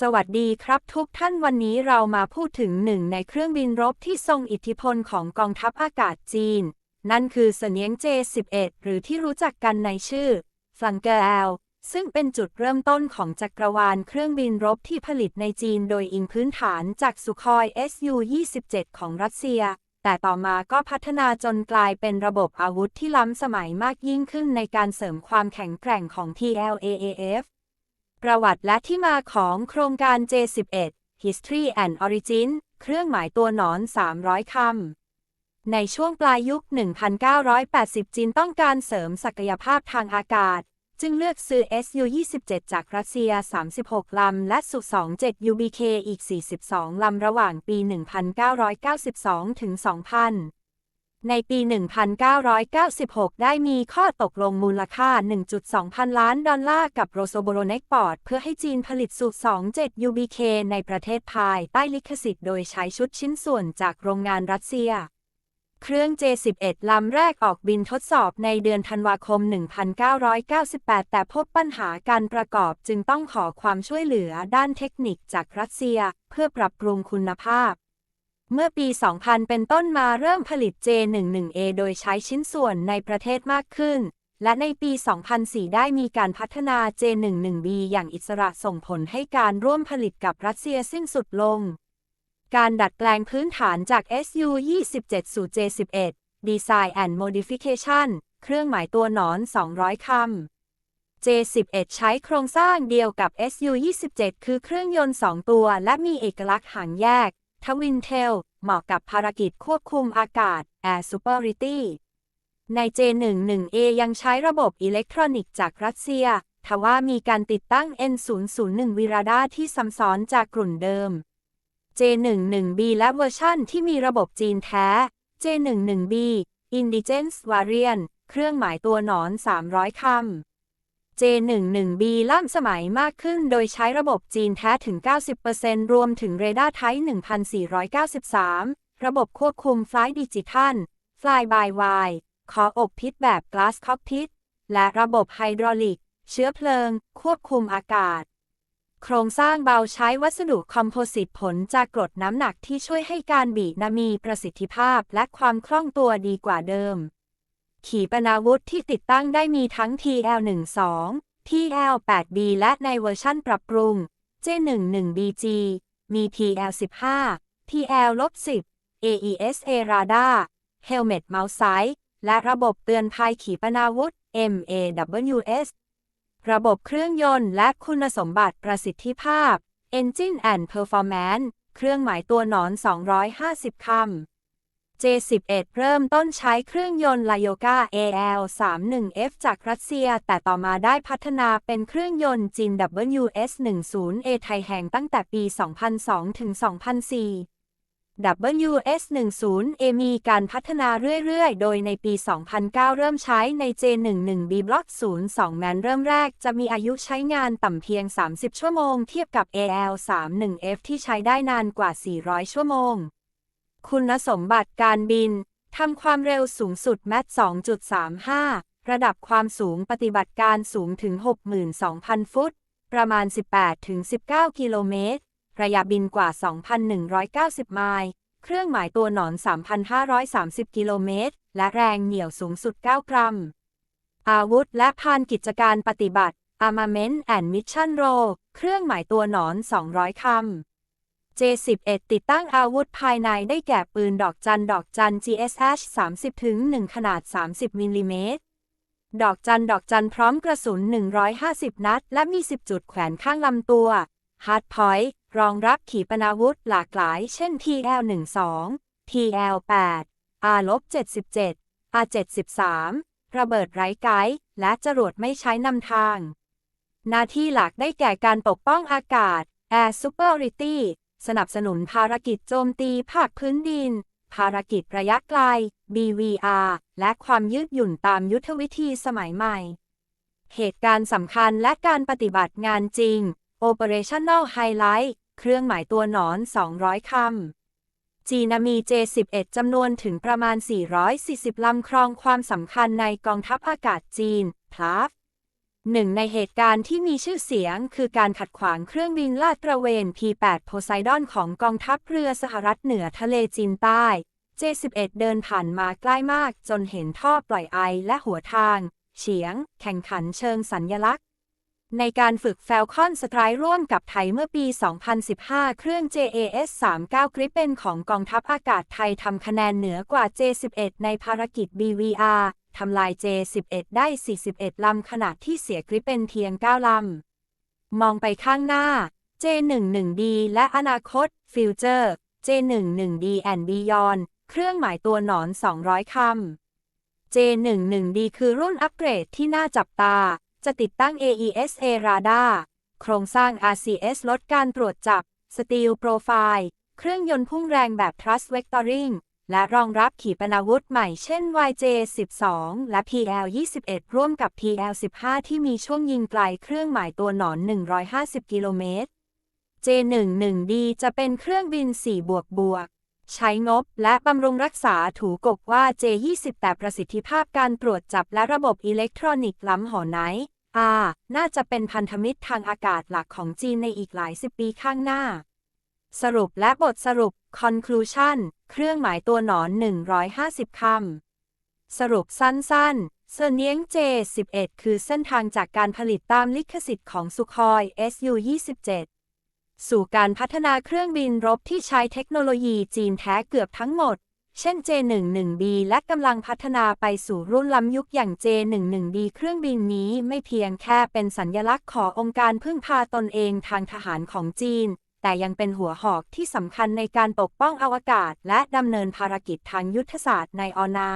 สวัสดีครับทุกท่านวันนี้เรามาพูดถึงหนึ่งในเครื่องบินรบที่ทรงอิทธิพลของกองทัพอากาศจีน นั่นคือเสนียง J11 หรือที่รู้จักกันในชื่อฟังเกอร์ลซึ่งเป็นจุดเริ่มต้นของจักรวาลเครื่องบินรบที่ผลิตในจีนโดยอิงพื้นฐานจากสุคอย Su-27 ของรัสเซีย แต่ต่อมาก็พัฒนาจนกลายเป็นระบบอาวุธที่ล้ำสมัยมากยิ่งขึ้นในการเสริมความแข็งแกร่งของ TLAAF ประวัติและที่มาของโครงการ J11 History and Origin เครื่องหมายตัวหนอน 300 คำ ในช่วงปลายยุค 1980 จีนต้องการเสริมศักยภาพทางอากาศ จึงเลือกซื้อ Su-27 จากรัสเซีย 36 ลำ และสุ27 UBK อีก 42 ลำ ระหว่างปี 1992 ถึง 2000 ในปี 1996 ได้มีข้อตกลงมูลค่า 1.2 พันล้านดอลลาร์กับโรโซโบโรเนกปอร์ตเพื่อให้จีนผลิตสู27 UBK ในประเทศภายใต้ลิขสิทธิ์โดยใช้ชุดชิ้นส่วนจากโรงงานรัสเซีย เครื่อง J11 ลำแรกออกบินทดสอบในเดือนธันวาคม 1998 แต่พบปัญหาการประกอบจึงต้องขอความช่วยเหลือด้านเทคนิคจากรัสเซีย เพื่อปรับปรุงคุณภาพ เมื่อปี 2000 เป็นต้นมาเริ่มผลิต J11A โดยใช้ชิ้นส่วนในประเทศมากขึ้น และในปี 2004 ได้มีการพัฒนา J11B อย่างอิสระส่งผลให้การร่วมผลิตกับรัสเซียสิ้นสุดลง การดัดแปลงพื้นฐานจาก Su-27 สู่ J11 Design and Modification เครื่องหมายตัวหนอน 200 คำ J11 ใช้โครงสร้างเดียวกับ Su-27 คือเครื่องยนต์ 2 ตัว และมีเอกลักษณ์หางแยก ทวินเทลเหมาะกับภารกิจควบคุมอากาศ Air Superiority ใน J11A ยังใช้ระบบอิเล็กทรอนิกส์จากรัสเซีย ทว่ามีการติดตั้ง N001 วิราดาที่ซ้ำซ้อนจากกลุ่นเดิม J11B และเวอร์ชั่นที่มีระบบจีนแท้ J11B Indigence Variant เครื่องหมายตัวหนอน 300 คำ J11B ล่ำสมัยมากขึ้นโดยใช้ระบบจีนแท้ถึง 90%รวมถึงเรดาร์ไทป์1493 ระบบควบคุมไฟล์ดิจิทัล Fly by Wire ขออบพิษแบบ Glass Cockpit และระบบไฮดรอลิก เชื้อเพลิง ควบคุมอากาศ โครงสร้างเบาใช้วัสดุคอมโพสิตผลจากกรดน้ำหนักที่ช่วยให้การบีนมีประสิทธิภาพและความคล่องตัวดีกว่าเดิม ขีปนาวุธที่ติดตั้งได้มีทั้ง TL12 TL8B และในเวอร์ชั่นปรับปรุง J11BG มี TL15 TL-10 AESA Radar Helmet Mouse Sight และระบบเตือนภัยขีปนาวุธ MAWS ระบบเครื่องยนต์และคุณสมบัติประสิทธิภาพ Engine and Performance เครื่องหมายตัวหนอน 250 คำ J11 เริ่มต้นใช้เครื่องยนต์ Layoga AL31F จากรัสเซีย แต่ต่อมาได้พัฒนาเป็นเครื่องยนต์จีน WS10A ไทยแห่งตั้งแต่ปี 2002 ถึง 2004 WS10A มีการพัฒนาเรื่อย ๆ โดยในปี 2009 เริ่มใช้ใน J11B Block 02 แมนเริ่มแรกจะมีอายุใช้งานต่ำเพียง 30 ชั่วโมง เทียบกับ AL31F ที่ใช้ได้นานกว่า 400 ชั่วโมง คุณสมบัติการบิน ทำความเร็วสูงสุดแมท2.35 ระดับความสูงปฏิบัติการสูงถึง 62,000 ฟุต ประมาณ 18-19 กิโลเมตร ระยะบินกว่า 2,190 ไมล์ เครื่องหมายตัวหนอน 3,530 กิโลเมตร และแรงเหนี่ยวสูงสุด 9 กรัม อาวุธและพานกิจการปฏิบัติ Armament and Mission Role เครื่องหมายตัวหนอน 200 คำ J11 ติดตั้งอาวุธภายในได้แก่ปืนดอกจันดอกจัน GSH 30ถึง1ขนาด 30มิลลิเมตร ดอกจันดอกจันพร้อมกระสุน 150 นัด และมี 10 จุดแขวนข้างลำตัว Hard Point รองรับขีปนาวุธหลากหลาย เช่น TL12 TL8 R-77 R-73 ระเบิดไร้ไกด์และจรวดไม่ใช้นำทาง หน้าที่หลักได้แก่การปกป้องอากาศ Air Superiority สนับสนุนภารกิจโจมตีภาคพื้นดิน ภารกิจระยะไกล BVR และความยืดหยุ่นตามยุทธวิธีสมัยใหม่ เหตุการณ์สำคัญและการปฏิบัติงานจริง Operational Highlight เครื่องหมายตัวหนอน 200 คำ จีนมี J11 จำนวนถึงประมาณ 440 ลำครองความสำคัญในกองทัพอากาศจีน พลาฟ หนึ่งในเหตุการณ์ที่มีชื่อเสียง คือการขัดขวางเครื่องบินลาดตระเวน P-8 โพไซดอนของกองทัพเรือสหรัฐเหนือทะเลจีนใต้ J-11 เดินผ่านมาใกล้มากจนเห็นท่อปล่อยไอและหัวทาง เฉียง แข่งขันเชิงสัญญลักษณ์ ในการฝึกแฟลคอนสไตร์ร่วมกับไทยเมื่อปี 2015 เครื่อง JAS 39 Gripen ของกองทัพอากาศไทยทำคะแนนเหนือกว่า J11 ในภารกิจ BVR ทำลาย J11 ได้ 41 ลำขณะที่เสีย Gripen เพียง 9 ลำ มองไปข้างหน้า J11D และอนาคต Future J11D and Beyond เครื่องหมายตัวหนอน 200 คำ J11D คือรุ่นอัปเกรดที่น่าจับตา จะติดตั้ง AESA Radar โครงสร้าง RCS ลดการตรวจจับ Steel Profile เครื่องยนต์พุ่งแรงแบบ Thrust Vectoring และรองรับขีปนาวุธใหม่เช่น YJ-12 และ PL-21 ร่วมกับ PL-15 ที่มีช่วงยิงไกลเครื่องหมายตัวหนอน 150 กิโลเมตร J11D จะเป็นเครื่องบิน 4 บวกบวก ใช้งบและบำรุงรักษาถูกกว่า J20 แต่ประสิทธิภาพการตรวจจับและระบบอิเล็กทรอนิกส์ล้ำหอไหนอาน่าจะเป็นพันธมิตรทางอากาศหลักของจีนในอีกหลายสิบปีข้างหน้า สรุปและบทสรุป conclusion เครื่องหมายตัวหนอน 150 คำ สรุปสั้นๆเซเนียง J11 คือเส้นทางจากการผลิตตามลิขสิทธิ์ของสุคอย SU-27 สู่การพัฒนาเครื่องบินรบที่ใช้เทคโนโลยีจีนแท้เกือบทั้งหมด เช่น J11B และกำลังพัฒนาไปสู่รุ่นล้ำยุคอย่าง J11D เครื่องบินนี้ไม่เพียงแค่เป็นสัญญลักษณ์ขององค์การพึ่งพาตนเองทางทหารของจีน แต่ยังเป็นหัวหอกที่สำคัญในการปกป้องอวกาศ และดำเนินภารกิจทางยุทธศาสตร์ในอนา